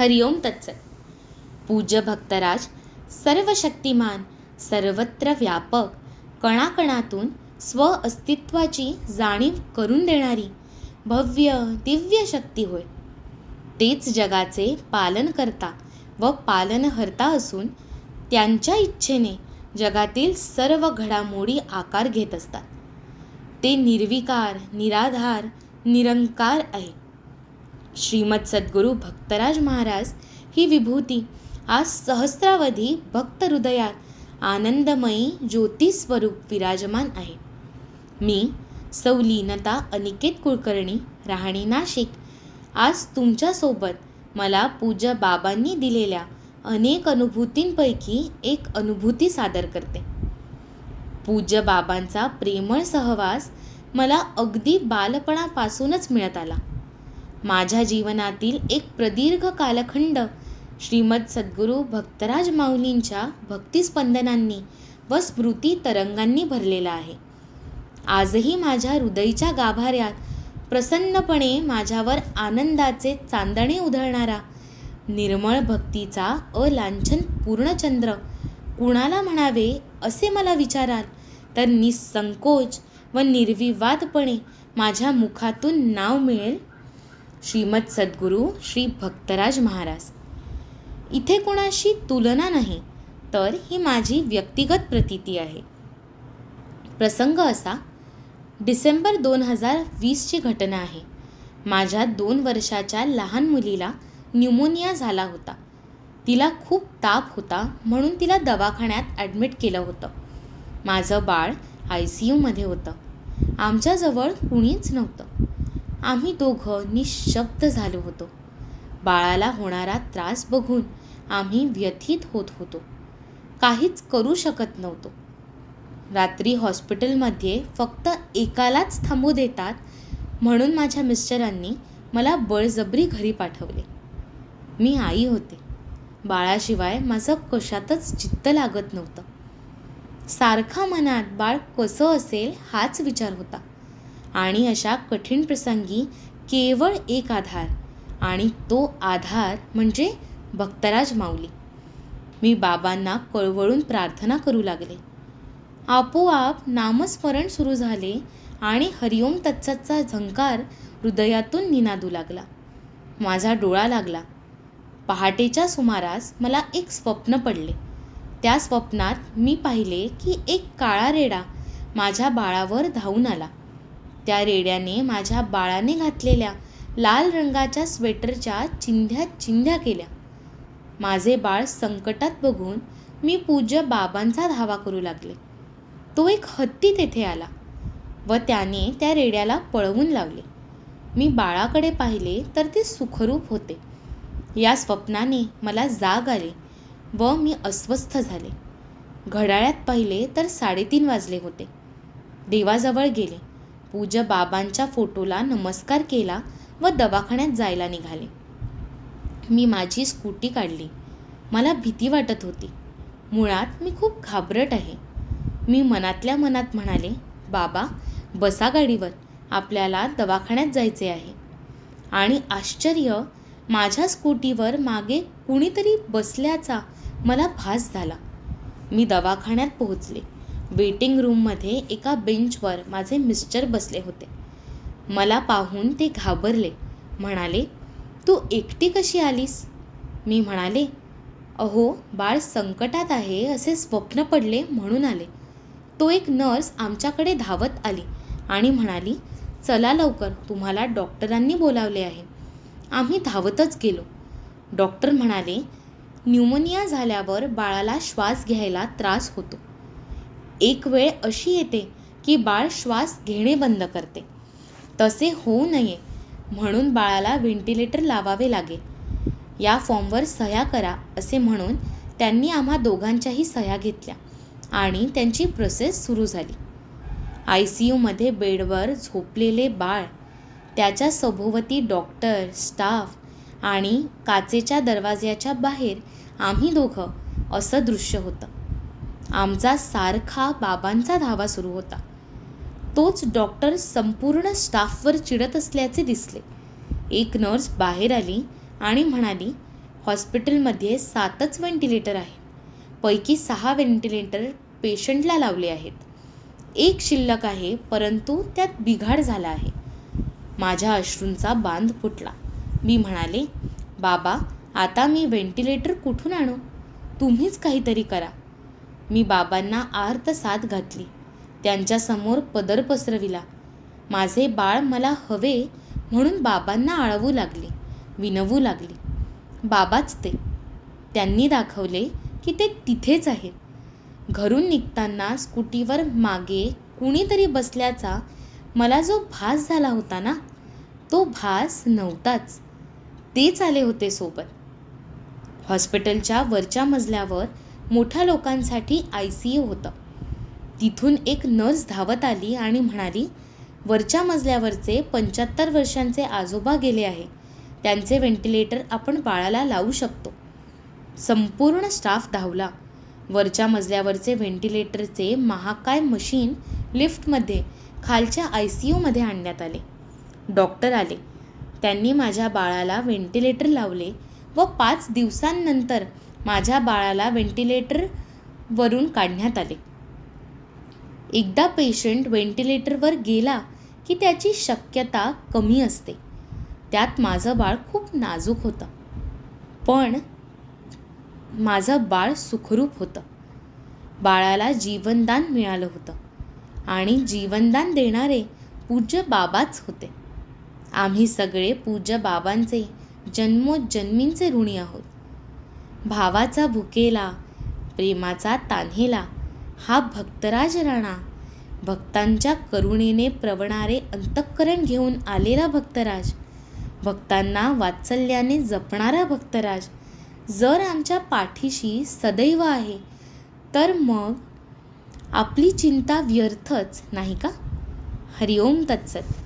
हरिओम तत्सत। पूज्य भक्तराज सर्व शक्तिमान सर्वत्र व्यापक कणाकणातून स्व अस्तित्वाची जाणीव करून देणारी भव्य दिव्य शक्ती होय. तेच जगाचे पालनकर्ता व पालनहर्ता असून त्यांच्या इच्छेने जगातील सर्व घडामोडी आकार घेत असतात. ते निर्विकार निराधार निरंकार आहे श्रीमद सद्गुरू भक्तराज महाराज ही विभूती आज सहस्रावधी भक्त हृदयात आनंदमयी ज्योतिस्वरूप विराजमान आहे. मी सौ लीनता अनिकेत कुलकर्णी राहणी नाशिक. आज तुमच्यासोबत मला पूजा बाबांनी दिलेल्या अनेक अनुभूतींपैकी एक अनुभूती सादर करते. पूज्य बाबांचा प्रेमळ सहवास मला अगदी बालपणापासूनच मिळत आला. माझ्या जीवनातील एक प्रदीर्घ कालखंड श्रीमद सद्गुरू भक्तराज माऊलींच्या भक्तिस्पंदनांनी व स्मृती तरंगांनी भरलेला आहे. आजही माझ्या हृदयच्या गाभाऱ्यात प्रसन्नपणे माझ्यावर आनंदाचे चांदणे उधळणारा निर्मळ भक्तीचा अलांछन पूर्णचंद्र कुणाला म्हणावे असे मला विचाराल तर निसंकोच व निर्विवादपणे माझ्या मुखातून नाव मिळेल श्रीमद सद्गुरू श्री भक्तराज महाराज. इथे कोणाशी तुलना नाही तर ही माझी व्यक्तिगत प्रतीती आहे. प्रसंग असा डिसेंबर दोन हजार वीसची घटना आहे. माझ्या दोन वर्षाच्या लहान मुलीला न्यूमोनिया झाला होता. तिला खूप ताप होता म्हणून तिला दवाखान्यात ॲडमिट केलं होतं. माझं बाळ आय सी यूमध्ये होतं. आमच्याजवळ कुणीच नव्हतं. आम्ही दोघं निशब्द झालो होतो. बाळाला होणारा त्रास बघून आम्ही व्यथित होत होतो. काहीच करू शकत नव्हतो. रात्री हॉस्पिटलमध्ये फक्त एकालाच थांबू देतात म्हणून माझ्या मिस्टरांनी मला बळजबरी घरी पाठवले. मी आई होते. बाळाशिवाय माझं कशातच चित्त लागत नव्हतं. सारखा मनात बाळ कसं असेल हाच विचार होता. आणि अशा कठीण प्रसंगी केवळ एक आधार आणि तो आधार म्हणजे भक्तराज माऊली. मी बाबांना कळवळून प्रार्थना करू लागले. आपोआप नामस्मरण सुरू झाले आणि हरिओम तत्सतचा झंकार हृदयातून निनादू लागला. माझा डोळा लागला. पहाटेच्या सुमारास मला एक स्वप्न पडले. त्या स्वप्नात मी पाहिले की एक काळा रेडा माझ्या बाळावर धावून आला. त्या रेड्याने माझ्या बाळाने घातलेल्या लाल रंगाच्या स्वेटरच्या चिंध्या चिंध्या केल्या. माझे बाळ संकटात बघून मी पूज्य बाबांचा धावा करू लागले. तो एक हत्ती तेथे आला व त्याने त्या रेड्याला पळवून लावले. मी बाळाकडे पाहिले तर ते सुखरूप होते. या स्वप्नाने मला जाग आले व मी अस्वस्थ झाले. घड्याळ्यात पाहिले तर साडेतीन वाजले होते. देवाजवळ गेले. पूज्य बाबांच्या फोटोला नमस्कार केला व दवाखान्यात जायला निघाले. मी माझी स्कूटी काढली. मला भीती वाटत होती. मुळात मी खूप घाबरट आहे. मी मनातल्या मनात म्हणाले बाबा बसा गाडीवर. आपल्याला दवाखान्यात जायचे आहे. आणि आश्चर्य माझ्या स्कूटीवर मागे कुणीतरी बसल्याचा मला भास झाला. मी दवाखान्यात पोहोचले. वेटिंग रूममध्ये एका बेंचवर माझे मिस्टर बसले होते. मला पाहून ते घाबरले. म्हणाले तू एकटी कशी आलीस? मी म्हणाले अहो बाळ संकटात आहे असे स्वप्न पडले म्हणून आले. तो एक नर्स आमच्याकडे धावत आली आणि म्हणाली चला लवकर तुम्हाला डॉक्टरांनी बोलावले आहे. आम्ही धावतच गेलो. डॉक्टर म्हणाले न्यूमोनिया झाल्यावर बाळाला श्वास घ्यायला त्रास होतो. एक वेळ अशी येते की बाळ श्वास घेणे बंद करते. तसे होऊ नये म्हणून बाळाला व्हेंटिलेटर लावावे लागेल. या फॉर्मवर सह्या करा असे म्हणून त्यांनी आम्हा दोघांच्याही सह्या घेतल्या आणि त्यांची प्रोसेस सुरू झाली. आय सी यूमध्ये बेडवर झोपलेले बाळ त्याच्या सभोवती डॉक्टर स्टाफ आणि काचेच्या दरवाज्याच्या बाहेर आम्ही दोघं असं दृश्य होतं. आमचा सारखा बाबांचा धावा सुरू होता. तोच डॉक्टर संपूर्ण स्टाफवर चिडत असल्याचे दिसले. एक नर्स बाहेर आली आणि म्हणाली हॉस्पिटलमध्ये सातच व्हेंटिलेटर आहेत. पैकी सहा व्हेंटिलेटर पेशंटला लावले आहेत. एक शिल्लक आहे परंतु त्यात बिघाड झाला आहे. माझ्या अश्रूंचा बांध फुटला. मी म्हणाले बाबा आता मी व्हेंटिलेटर कुठून आणू? तुम्हीच काहीतरी करा. मी बाबांना आर्त साथ घातली. त्यांच्यासमोर पदर पसरविला. माझे बाळ मला हवे म्हणून बाबांना आळवू लागले विनवू लागले. बाबाच ते. त्यांनी दाखवले की ते तिथेच आहेत. घरून निघताना स्कूटीवर मागे कुणीतरी बसल्याचा मला जो भास झाला होता ना तो भास नव्हताच. तेच आले होते सोबत. हॉस्पिटलच्या वरच्या मजल्यावर मोठ्या लोकांसाठी आय सी यू होतं. तिथून एक नर्स धावत आली आणि म्हणाली वरच्या मजल्यावरचे पंच्याहत्तर वर्षांचे आजोबा गेले आहे. त्यांचे व्हेंटिलेटर आपण बाळाला लावू शकतो. संपूर्ण स्टाफ धावला. वरच्या मजल्यावरचे व्हेंटिलेटरचे महाकाय मशीन लिफ्टमध्ये खालच्या आय सी यूमध्ये आणण्यात आले. डॉक्टर आले. त्यांनी माझ्या बाळाला व्हेंटिलेटर लावले व पाच दिवसांनंतर माझ्या बाळाला व्हेंटिलेटरवरून काढण्यात आले. एकदा पेशंट व्हेंटिलेटरवर गेला की त्याची शक्यता कमी असते. त्यात माझं बाळ खूप नाजूक होतं. पण माझं बाळ सुखरूप होतं. बाळाला जीवनदान मिळालं होतं आणि जीवनदान देणारे पूज्य बाबाच होते. आम्ही सगळे पूज्य बाबांचे जन्मोजन्मींचे ऋणी आहोत. भावाचा भुकेला प्रेमाचा तान्हेला हा भक्तराज राणा. भक्तांच्या करुणेने प्रवणारे अंतःकरण घेऊन आलेला भक्तराज. भक्तांना वात्सल्याने जपणारा भक्तराज. जर आमच्या पाठीशी सदैव आहे तर मग आपली चिंता व्यर्थच नाही का? हरिओम तत्सत.